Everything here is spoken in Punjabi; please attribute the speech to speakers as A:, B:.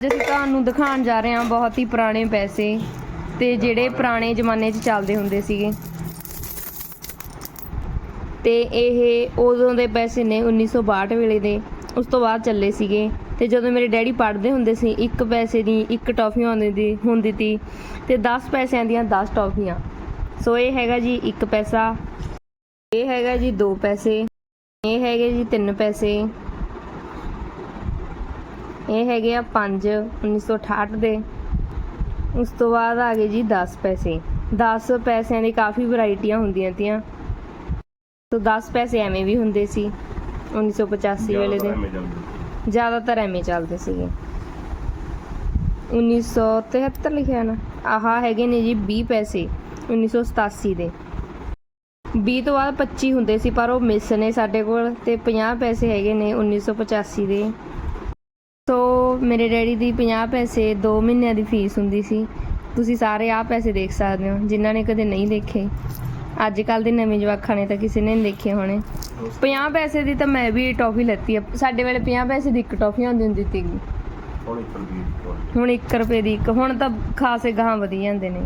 A: ਅੱਜ ਅਸੀਂ ਤੁਹਾਨੂੰ ਦਿਖਾਉਣ ਜਾ ਰਹੇ ਹਾਂ ਬਹੁਤ ਹੀ ਪੁਰਾਣੇ ਪੈਸੇ ਤੇ ਜਿਹੜੇ ਪੁਰਾਣੇ ਜ਼ਮਾਨੇ 'ਚ ਚੱਲਦੇ ਹੁੰਦੇ ਸੀਗੇ। ਤੇ ਇਹ ਉਦੋਂ ਦੇ ਪੈਸੇ ਨੇ 1962 ਵੇਲੇ ਦੇ। ਉਸ ਤੋਂ ਬਾਅਦ ਚੱਲੇ ਸੀਗੇ ਤੇ ਜਦੋਂ ਮੇਰੇ ਡੈਡੀ ਪੜ੍ਹਦੇ ਹੁੰਦੇ ਸੀ, ਇੱਕ ਪੈਸੇ ਦੀ ਇੱਕ ਟੌਫੀ ਆਉਂਦੀ ਦੀ, ਹੁੰਦੀ ਤੀ ਤੇ 10 ਪੈਸਿਆਂ ਦੀਆਂ 10 ਟੌਫੀਆਂ। ਸੋ ਇਹ ਹੈਗਾ ਜੀ 1 ਪੈਸਾ, ਇਹ ਹੈਗਾ ਜੀ 2 ਪੈਸੇ, ਇਹ ਹੈਗੇ ਜੀ 3 ਪੈਸੇ। ਇਹ ਹੈਗੇ ਆ 5 1968 ਦੇ। ਉਸ ਤੋਂ ਬਾਅਦ ਆ ਗਏ ਜੀ 10 ਪੈਸੇ। 10 ਪੈਸਿਆਂ ਦੀ ਕਾਫੀ ਵੈਰਾਈਟੀਆਂ ਹੁੰਦੀਆਂ ਤੀਆਂ। ਸੋ 10 ਪੈਸੇ ਐਵੇਂ ਵੀ ਹੁੰਦੇ ਸੀ 1985 ਵੇਲੇ ਦੇ। ਜ਼ਿਆਦਾਤਰ ਐਵੇਂ ਚੱਲਦੇ ਸੀਗੇ। 1973 ਲਿਖਿਆ ਨਾ। ਆਹ ਹੈਗੇ ਨੇ ਜੀ 20 ਪੈਸੇ 1987 ਦੇ। 20 ਤੋਂ ਬਾਅਦ 25 ਹੁੰਦੇ ਸੀ ਪਰ ਉਹ ਮਿਸ ਨੇ ਸਾਡੇ ਕੋਲ ਤੇ 50 ਪੈਸੇ ਹੈਗੇ ਨੇ 1985 ਦੇ। ਸੋ ਮੇਰੇ ਡੈਡੀ ਦੀ 50 ਪੈਸੇ 2 ਮਹੀਨਿਆਂ ਦੀ ਫੀਸ ਹੁੰਦੀ ਸੀ। ਤੁਸੀਂ ਸਾਰੇ ਆਹ ਪੈਸੇ ਦੇਖ ਸਕਦੇ ਹੋ ਜਿਨ੍ਹਾਂ ਨੇ ਕਦੇ ਨਹੀਂ ਦੇਖੇ। ਅੱਜ ਕੱਲ ਦੇ ਨਵੇਂ ਜਵਾਕਾਂ ਨੇ ਤਾਂ ਕਿਸੇ ਨੇ ਨਹੀਂ ਦੇਖੇ ਹੋਣੇ। 50 ਪੈਸੇ ਦੀ ਤਾਂ ਮੈਂ ਵੀ ਟੌਫੀ ਲੈਤੀ ਆ। ਸਾਡੇ ਵੇਲੇ 50 ਪੈਸੇ ਦੀ ਇੱਕ ਟੌਫੀ ਹੁੰਦੀ ਹੁੰਦੀ ਸੀਗੀ। ਹੁਣ 1 ਰੁਪਏ ਦੀ ਇੱਕ ਹੁਣ ਤਾਂ ਖਾਸੇ ਗਾਹਾਂ ਵਧੀ ਜਾਂਦੇ ਨੇ।